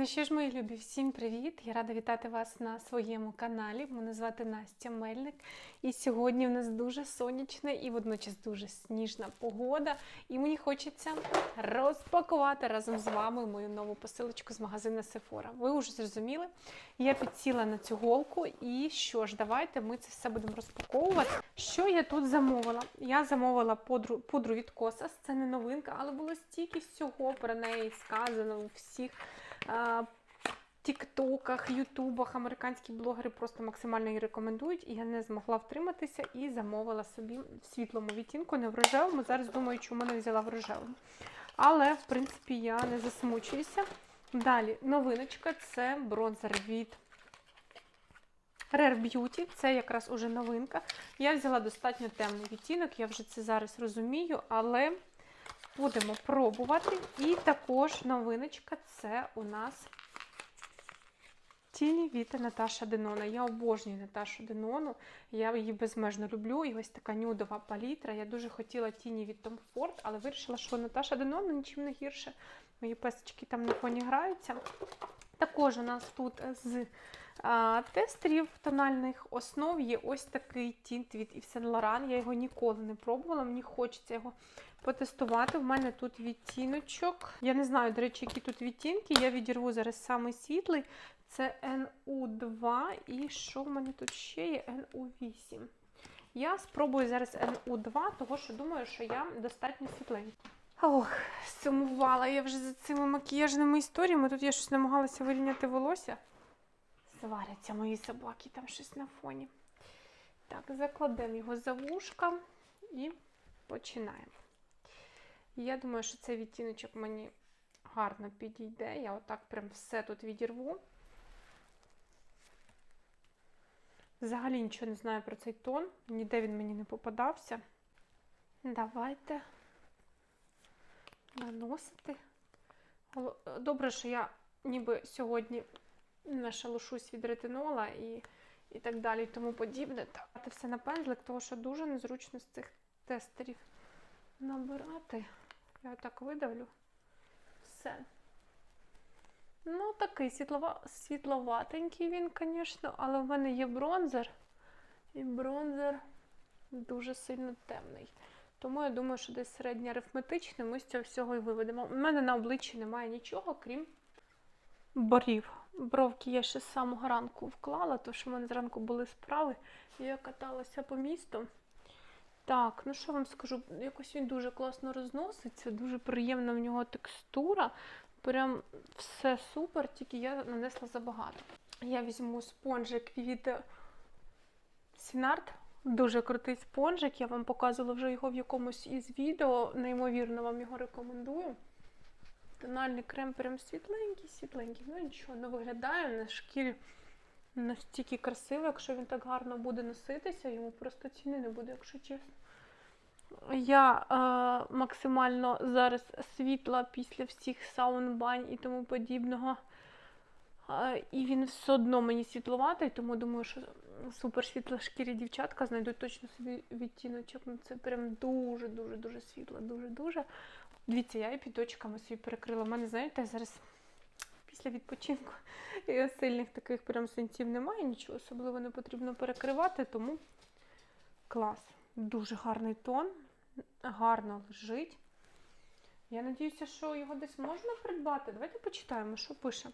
Ну що ж, мої любі, всім привіт! Я рада вітати вас на своєму каналі. Мене звати Настя Мельник. І сьогодні у нас дуже сонячна і водночас дуже сніжна погода. І мені хочеться розпакувати разом з вами мою нову посилочку з магазину Sephora. Ви вже зрозуміли, я підсіла на цю голку. І що ж, давайте ми це все будемо розпаковувати. Що я тут замовила? Я замовила пудру, пудру від Kosas. Це не новинка, але було стільки всього про неї сказано у всіх тіктоках, ютубах. Американські блогери просто максимально її рекомендують. І я не змогла втриматися і замовила собі в світлому відтінку, не в рожевому. Зараз думаю, чому не взяла в рожевому. Але, в принципі, я не засмучуюся. Далі, новиночка це бронзер від Rare Beauty. Це якраз уже новинка. Я взяла достатньо темний відтінок, я вже це зараз розумію, але будемо пробувати. І також новиночка це у нас тіні від Наташа Денона. Я обожнюю Наташу Денону, я її безмежно люблю. І ось така нюдова палітра. Я дуже хотіла тіні від Tom Ford, але вирішила, що Наташа Денона нічим не гірше. Мої песочки там на фоні граються. Також у нас тут з а, тестерів тональних основ є ось такий тінт від Yves Saint Laurent. Я його ніколи не пробувала, мені хочеться його потестувати. У мене тут відтіночок. Я не знаю, до речі, які тут відтінки. Я відірву зараз самий світлий. Це NU2 і що в мене тут ще є? NU8. Я спробую зараз NU2, того що думаю, що я достатньо світленька. Ох, сумувала я вже за цими макіяжними історіями. Тут я щось намагалася вирівняти волосся. Сваряться мої собаки, там щось на фоні. Так, закладемо його за вушка і починаємо. Я думаю, що цей відтіночок мені гарно підійде. Я отак прям все тут відірву. Взагалі нічого не знаю про цей тон, ніде він мені не попадався. Давайте наносити. Добре, що я ніби сьогодні не шалушусь від ретинола і і так далі, і тому подібне. Так, все на пензлик, тому що дуже незручно з цих тестерів набирати. Я так видавлю. Все. Ну, такий світлова... світловатенький він, звісно, але в мене є бронзер. І бронзер дуже сильно темний. Тому я думаю, що десь середньоарифметичний ми з цього всього і виведемо. У мене на обличчі немає нічого, крім борів. Бровки я ще з самого ранку вклала, тому що в мене зранку були справи, і я каталася по місту. Так, ну що вам скажу, якось він дуже класно розноситься, дуже приємна в нього текстура. Прям все супер, тільки я нанесла забагато. Я візьму спонжик від Сінарт. Дуже крутий спонжик. Я вам показувала вже його в якомусь із відео. Неймовірно, вам його рекомендую. Тональний крем прям світленький, світленький. Ну нічого, не виглядає на шкірі настільки красиво, якщо він так гарно буде носитися, йому просто ціни не буде, якщо чесно. Я е, максимально зараз світла після всіх саунбань і тому подібного. Е, і він все одно мені світловатий, тому думаю, що супер світлошкірі дівчатка знайдуть точно собі відтіночок. Ну, Це прям дуже-дуже-дуже світло, дуже-дуже. Дивіться, я і під очками собі перекрила. У мене, знаєте, зараз після відпочинку сильних таких прям сенсів немає, нічого особливо не потрібно перекривати, тому клас. Дуже гарний тон, гарно лежить. Я сподіваюся, що його десь можна придбати. Давайте почитаємо, що пише.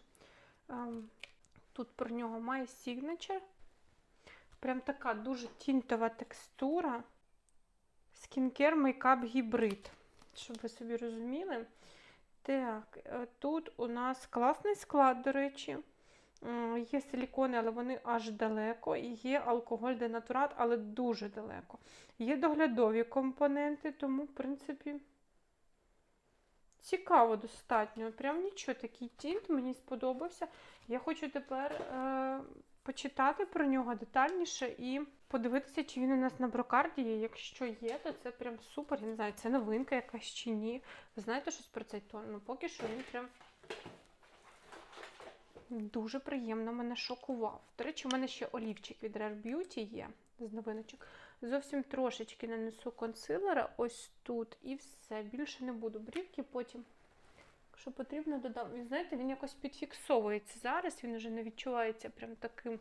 Тут про нього має Signature. Прям така дуже тінтова текстура. Скінкер мейкап гібрид. Щоб ви собі розуміли. Так, тут у нас класний склад, до речі. Є силікони, але вони аж далеко. І є алкоголь денатурат, але дуже далеко. Є доглядові компоненти, тому, в принципі, цікаво достатньо. Прям нічого, такий тінт мені сподобався. Я хочу тепер е, почитати про нього детальніше і подивитися, чи він у нас на брокарді є. Якщо є, то це прям супер. Я не знаю, це новинка якась чи ні. Ви знаєте щось про цей тон? Ну, поки що він прям. Дуже приємно мене шокував. До речі, у мене ще олівчик від Rare Beauty є з новиночок. Зовсім трошечки нанесу консилера ось тут і все. Більше не буду брівки, потім Якщо потрібно, додам. І знаєте, він якось підфіксовується зараз, він вже не відчувається прям таким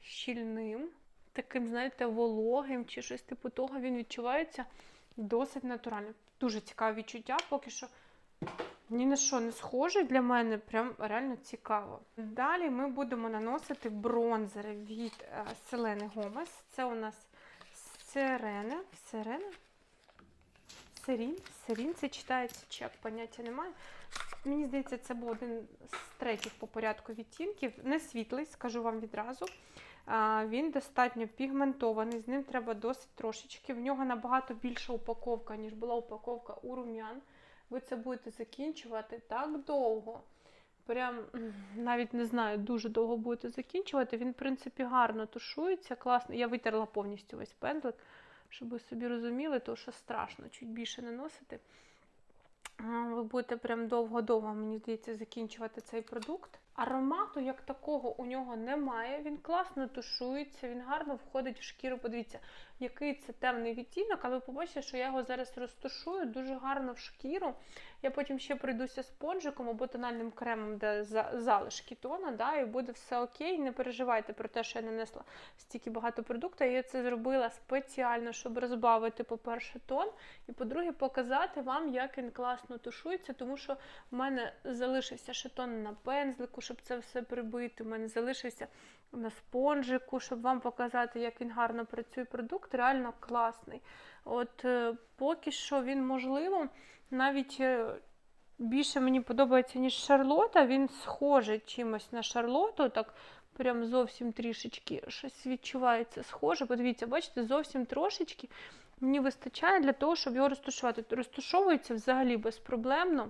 щільним, таким, знаєте, вологим чи щось типу того. Він відчувається досить натурально. Дуже цікаве відчуття, поки що ні на що не схоже для мене, прям реально цікаво. Далі ми будемо наносити бронзери від е, Селени Гомес. Це у нас Сирена. Сирена? Сирін? Сирін це читається чи як поняття немає. Мені здається, це був один з третіх по порядку відтінків. Не світлий, скажу вам відразу. Він достатньо пігментований, з ним треба досить трошечки. В нього набагато більша упаковка, ніж була упаковка у рум'ян. Ви це будете закінчувати так довго. Прям навіть не знаю, дуже довго будете закінчувати. Він, в принципі, гарно тушується, класно. Я витерла повністю весь пензлик, щоб ви собі розуміли, то що страшно чуть більше наносити. Ви будете прям довго-довго, мені здається, закінчувати цей продукт. Аромату як такого у нього немає. Він класно тушується, він гарно входить в шкіру. Подивіться, який це темний відтінок, але ви побачите, що я його зараз розтушую дуже гарно в шкіру. Я потім ще пройдуся спонжиком або тональним кремом, де за- залишки тона, да, і буде все окей. Не переживайте про те, що я нанесла стільки багато продукту. Я це зробила спеціально, щоб розбавити, по-перше, тон, і по-друге, показати вам, як він класно тушується, тому що в мене залишився ще тон на пензлику, щоб це все прибити. У мене залишився на спонжику, щоб вам показати, як він гарно працює продукт. Реально класний. От е, поки що він можливо навіть. е, Більше мені подобається, ніж Шарлота. Він схожий чимось на Шарлоту, так прям зовсім трішечки щось відчувається схоже. Подивіться, бачите, зовсім трошечки мені вистачає для того, щоб його розташувати. Розташовується взагалі безпроблемно.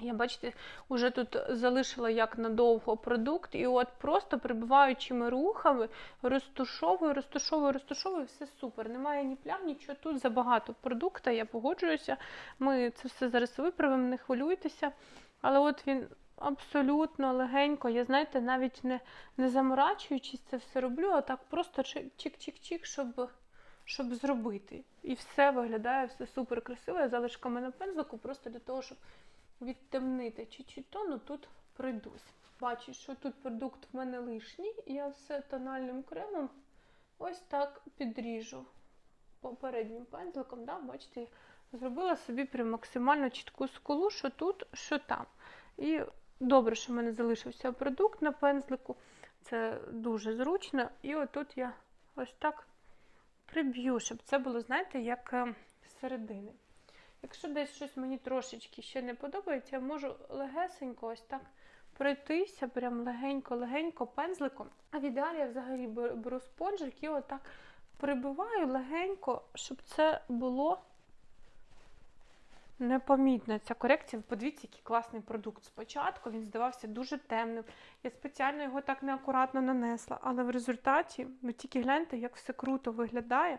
Я, бачите, вже тут залишила як надовго продукт, і от просто прибиваючими рухами розтушовую, розтушовую, розтушовую, все супер. Немає ні плям, нічого тут забагато продукту, я погоджуюся. Ми це все зараз виправимо, не хвилюйтеся. Але от він абсолютно легенько. Я, знаєте, навіть не, не заморачуючись це все роблю, а так просто чи- чик-чик-чик, щоб, щоб зробити. І все виглядає все супер красиво. Я залишками на пензлику, просто для того, щоб відтемнити чуть-чуть тону, тут пройдусь. Бачу, що тут продукт в мене лишній, я все тональним кремом ось так підріжу попереднім пензликом. Да? Бачите, зробила собі прям максимально чітку скулу, що тут, що там. І добре, що в мене залишився продукт на пензлику. Це дуже зручно. І отут я ось так приб'ю, щоб це було, знаєте, як е, середини. Якщо десь щось мені трошечки ще не подобається, я можу легесенько ось так пройтися, прям легенько-легенько пензликом. А в ідеалі я взагалі беру спонжик і отак прибиваю легенько, щоб це було непомітно. Ця корекція, подивіться, який класний продукт. Спочатку він здавався дуже темним. Я спеціально його так неакуратно нанесла, але в результаті ви тільки гляньте, як все круто виглядає.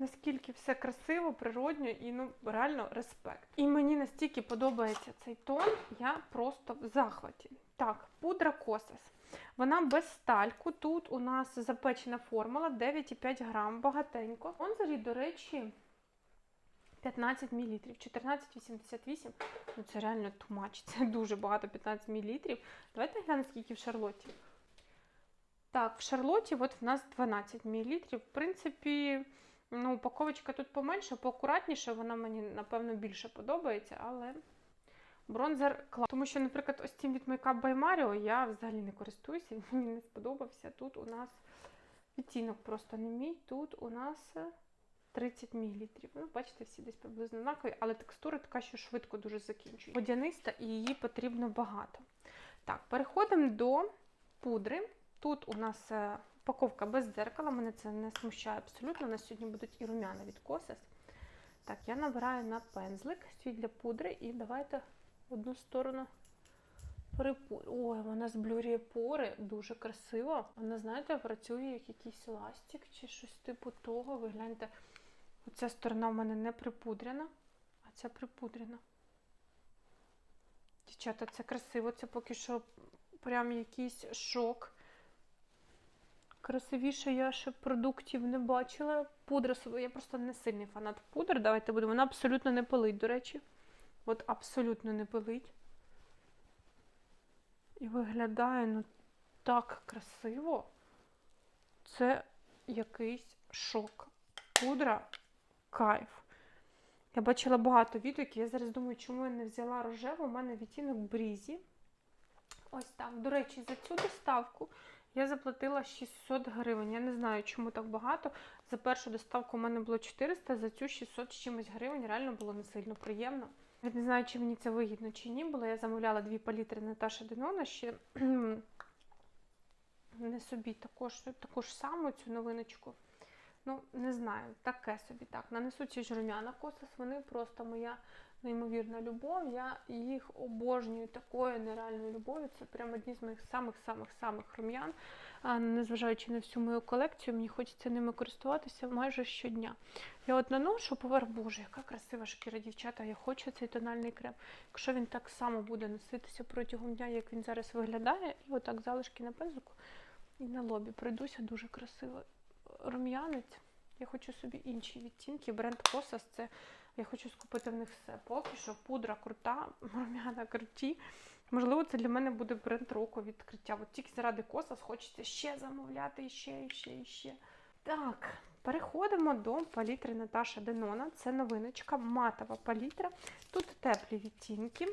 Наскільки все красиво, природньо і ну реально респект. І мені настільки подобається цей тон, я просто в захваті. Так, пудра Косас. Вона без стальку. Тут у нас запечена формула 9,5 грам, багатенько. Онзері, до речі, 15 мл. 14,88. Ну це реально тумач. Це дуже багато 15 мл. Давайте глянемо, скільки в Шарлотті. Так, в Шарлоті от в нас 12 мл. В принципі, ну, упаковочка тут поменше, поакуратніше, вона мені, напевно, більше подобається, але бронзер клас. Тому що, наприклад, ось цим від Makeup by я взагалі не користуюся, він мені не сподобався. Тут у нас відтінок просто не мій. Тут у нас 30 мл. Ну, бачите, всі десь приблизно однакові, але текстура така, що швидко дуже закінчує. Водяниста і її потрібно багато. Так, переходимо до пудри. Тут у нас е, упаковка без дзеркала, мене це не смущає абсолютно. У нас сьогодні будуть і румяна від Косас. Так, я набираю на пензлик свій для пудри і давайте одну сторону перепудрю. Ой, вона зблюрює пори, дуже красиво. Вона, знаєте, працює як якийсь ластик чи щось типу того. Ви гляньте, оця сторона в мене не припудрена, а ця припудрена. Дівчата, це красиво, це поки що прям якийсь шок. Красивіше я ще продуктів не бачила. Пудра, я просто не сильний фанат пудр. Давайте будемо. Вона абсолютно не пилить, до речі. От абсолютно не пилить. І виглядає ну так красиво. Це якийсь шок. Пудра кайф. Я бачила багато відгуків. Я зараз думаю, чому я не взяла рожеву. У мене відтінок брізі. Ось так. До речі, за цю доставку я заплатила 600 гривень. Я не знаю, чому так багато. За першу доставку у мене було 400, за цю 600 з чимось гривень. Реально було не сильно приємно. Я не знаю, чи мені це вигідно чи ні, було. Я замовляла дві палітри Наташа Денона ще не собі також, також саму цю новиночку. Ну, не знаю, таке собі так. Нанесу ці ж рум'яна косас, вони просто моя неймовірна любов. Я їх обожнюю такою нереальною любов'ю. Це прямо одні з моїх самих-самих-самих рум'ян. Незважаючи на всю мою колекцію, мені хочеться ними користуватися майже щодня. Я от наношу поверх, боже, яка красива шкіра, дівчата. Я хочу цей тональний крем. Якщо він так само буде носитися протягом дня, як він зараз виглядає, і отак залишки на пензику і на лобі пройдуся дуже красиво. Рум'янець. Я хочу собі інші відтінки. Бренд Kosas це я хочу скупити в них все. Поки що пудра крута, рум'яна круті. Можливо, це для мене буде бренд року відкриття. От тільки заради Kosas хочеться ще замовляти, ще, ще, ще. Так, переходимо до палітри Наташа Денона. Це новиночка, матова палітра. Тут теплі відтінки.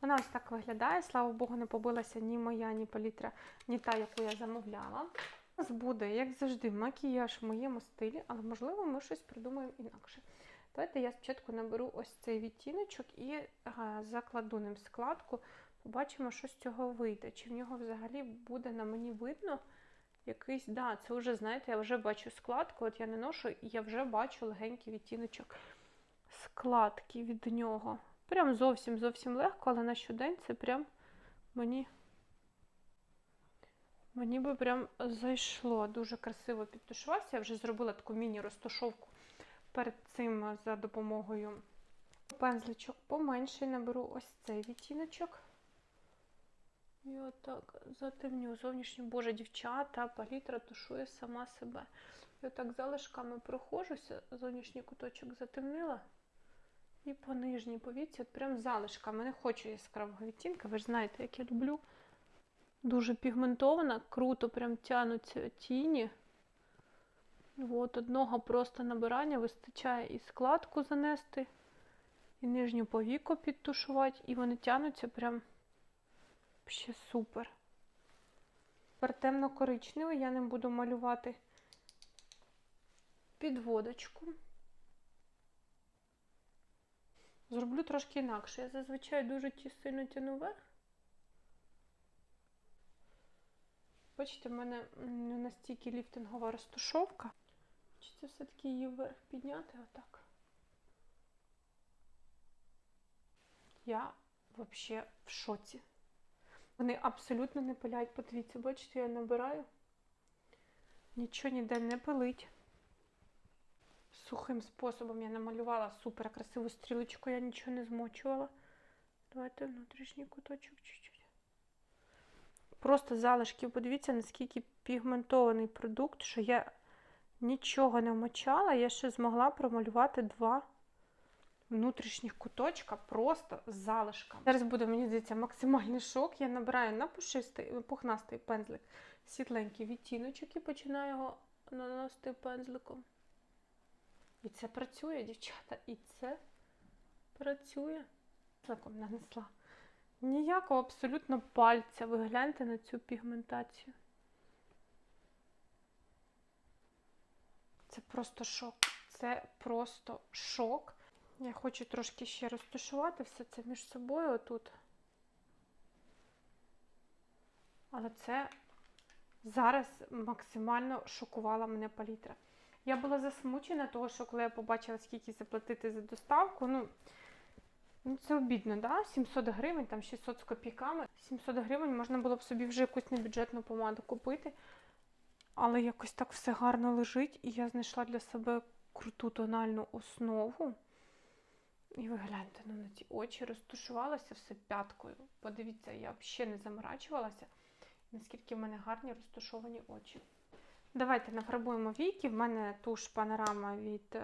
Вона ось так виглядає. Слава Богу, не побилася ні моя, ні палітра, ні та, яку я замовляла. У нас буде, як завжди, макіяж в моєму стилі, але, можливо, ми щось придумаємо інакше. Давайте я спочатку наберу ось цей відтіночок і закладу ним складку. Побачимо, що з цього вийде. Чи в нього взагалі буде на мені видно якийсь. Да, це вже, знаєте, я вже бачу складку. От я не ношу, і я вже бачу легенький відтіночок складки від нього. Прям зовсім зовсім легко, але на щодень це прям мені. Мені би прям зайшло. Дуже красиво підтушувався. Я вже зробила таку міні-розташовку перед цим за допомогою пензличок поменше наберу ось цей відтіночок. І отак затемню зовнішню, боже, дівчата, палітра тушує сама себе. І отак залишками прохожуся, зовнішній куточок затемнила. І по нижній повіці, от прям залишками. Не хочу яскравого відтінка, ви ж знаєте, як я люблю. Дуже пігментована, круто прям тянуться тіні. От одного просто набирання вистачає і складку занести, і нижню повіку підтушувати, і вони тянуться прям ще супер. Тепер темно-коричневий я ним буду малювати підводочку. Зроблю трошки інакше. Я зазвичай дуже сильно тяну вверх. Бачите, в мене не настільки ліфтингова розташовка. Хочеться все-таки її вверх підняти отак. Я взагалі в шоці. Вони абсолютно не пиляють. Подивіться, бачите, я набираю. Нічого ніде не пилить. Сухим способом я намалювала супер красиву стрілочку, я нічого не змочувала. Давайте внутрішній куточок чуть-чуть. Просто залишків, подивіться, наскільки пігментований продукт, що я нічого не вмочала, я ще змогла промалювати два внутрішніх куточка просто з залишками. Зараз буде, мені здається, максимальний шок. Я набираю на пушистий, пухнастий пензлик світленький відтіночок і починаю його наносити пензликом. І це працює, дівчата, і це працює. Пензликом нанесла. Ніякого абсолютно пальця. Ви гляньте на цю пігментацію. Це просто шок. Це просто шок. Я хочу трошки ще розташувати все це між собою отут. Але це зараз максимально шокувала мене палітра. Я була засмучена, того, що коли я побачила, скільки заплатити за доставку, ну, ну це обідно, да? 700 гривень, там 600 з копійками. 700 гривень можна було б собі вже якусь небюджетну помаду купити. Але якось так все гарно лежить, і я знайшла для себе круту тональну основу. І ви гляньте ну, на ті очі, розтушувалася все п'яткою. Подивіться, я взагалі не заморачувалася, наскільки в мене гарні розташовані очі. Давайте нафарбуємо віки. В мене туш панорама від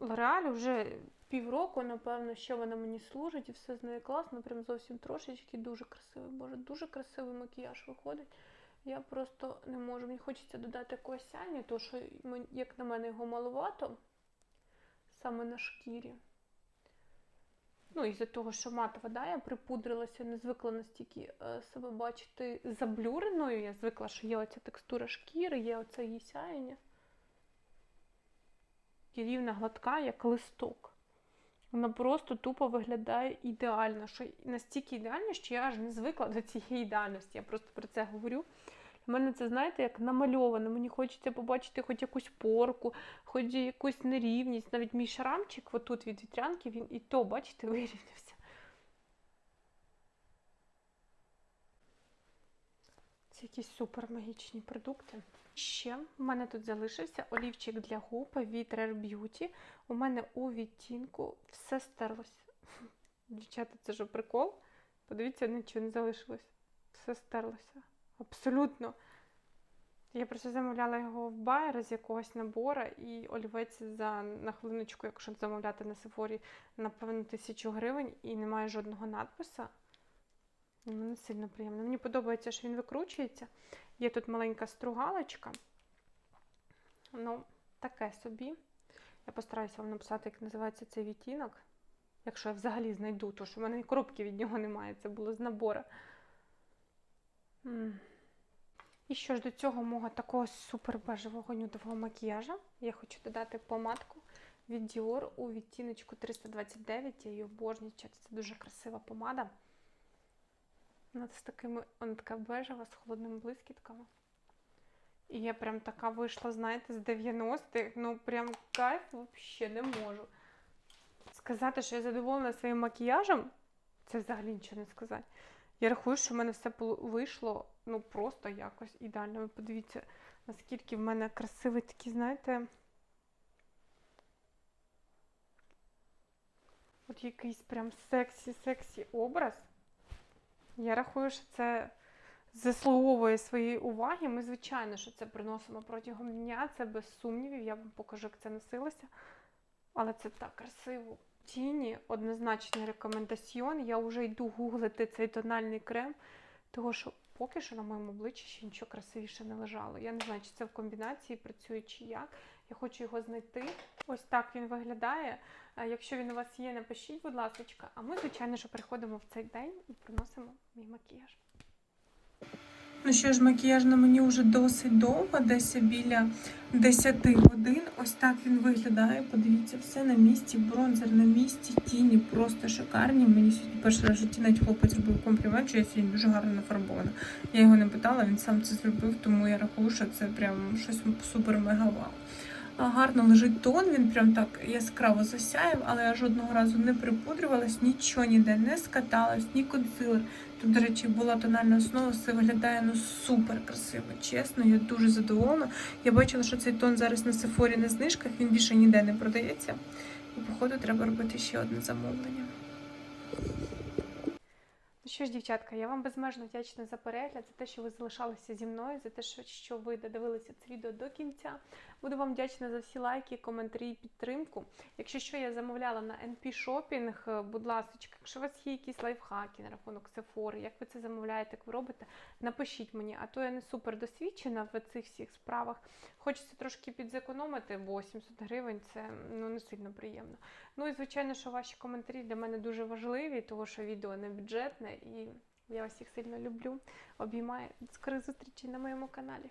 L'Oreal вже півроку, напевно, що вона мені служить, і все з нею класно, прям зовсім трошечки. Дуже красивий, боже, дуже красивий макіяж виходить. Я просто не можу. Мені хочеться додати якогось сяння, тому що, як на мене, його маловато саме на шкірі. Ну, із-за того, що матова, да, я припудрилася, не звикла настільки е, себе бачити заблюреною. Я звикла, що є оця текстура шкіри, є оце її сяєння. І рівна гладка, як листок. Вона просто тупо виглядає ідеально. Що настільки ідеально, що я аж не звикла до цієї ідеальності. Я просто про це говорю. У мене це, знаєте, як намальовано. Мені хочеться побачити хоч якусь порку, хоч якусь нерівність. Навіть мій шрамчик, отут від вітрянки, він і то, бачите, вирівнявся. Це якісь супер магічні продукти. Ще в мене тут залишився олівчик для губ від Rare Beauty. У мене у відтінку все стерлося. Дівчата, це ж прикол. Подивіться, нічого не залишилось. Все стерлося. Абсолютно. Я просто замовляла його в байер з якогось набора, і олівець за на хвилиночку, якщо замовляти на Сефорі, напевно, тисячу гривень і немає жодного надписа. І Мені сильно приємно. Мені подобається, що він викручується. Є тут маленька стругалочка. Ну, таке собі. Я постараюся вам написати, як називається цей відтінок. Якщо я взагалі знайду, то що в мене і коробки від нього немає. Це було з набора. І що ж до цього мого такого супер бежевого нюдового макіяжа, я хочу додати помадку від Dior у відтіночку 329. Я її обожнюю. Це дуже красива помада. Вона з такими, вона така бежева, з холодними блискітками. І я прям така вийшла, знаєте, з 90-х. Ну, прям кайф взагалі не можу. Сказати, що я задоволена своїм макіяжем, це взагалі нічого не сказати. Я рахую, що в мене все вийшло ну просто якось ідеально. Ви подивіться, наскільки в мене красивий такий, знаєте. От якийсь прям сексі-сексі образ. Я рахую, що це заслуговує своєї уваги. Ми, звичайно, що це приносимо протягом дня, це без сумнівів. Я вам покажу, як це носилося. Але це так красиво. Тіні однозначний рекомендаціон. Я вже йду гуглити цей тональний крем, того що поки що на моєму обличчі ще нічого красивіше не лежало. Я не знаю, чи це в комбінації працює чи як. Я хочу його знайти. Ось так він виглядає. Якщо він у вас є, напишіть, будь ласка. А ми, звичайно, що приходимо в цей день і приносимо мій макіяж. Ну що ж, макіяж на мені вже досить довго, десь біля 10 годин. Ось так він виглядає. Подивіться, все на місці, бронзер на місці, тіні просто шикарні. Мені сьогодні перший раз в житті навіть хлопець зробив комплімент, що я сьогодні дуже гарно нафарбована. Я його не питала, він сам це зробив, тому я рахую, що це прям щось супер мега вау. А, Гарно лежить тон, він прям так яскраво засяяв, але я жодного разу не припудрювалась, нічого ніде не скаталась, ні консилер. Тут, до речі, була тональна основа, все виглядає ну супер красиво. Чесно, я дуже задоволена. Я бачила, що цей тон зараз на Сефорі на знижках, він більше ніде не продається. І, походу, треба робити ще одне замовлення. Що ж, дівчатка, я вам безмежно вдячна за перегляд, за те, що ви залишалися зі мною, за те, що, ви додивилися це відео до кінця. Буду вам вдячна за всі лайки, коментарі і підтримку. Якщо що я замовляла на NP е, будь ласка, якщо у вас є якісь лайфхаки на рахунок Sephora, як ви це замовляєте, як ви робите, напишіть мені, а то я не супер досвідчена в цих всіх справах. Хочеться трошки підзекономити, бо 700 гривень це ну не сильно приємно. Ну і звичайно, що ваші коментарі для мене дуже важливі, тому що відео не бюджетне, і я вас всіх сильно люблю. Обіймаю. До скорих зустрічей на моєму каналі.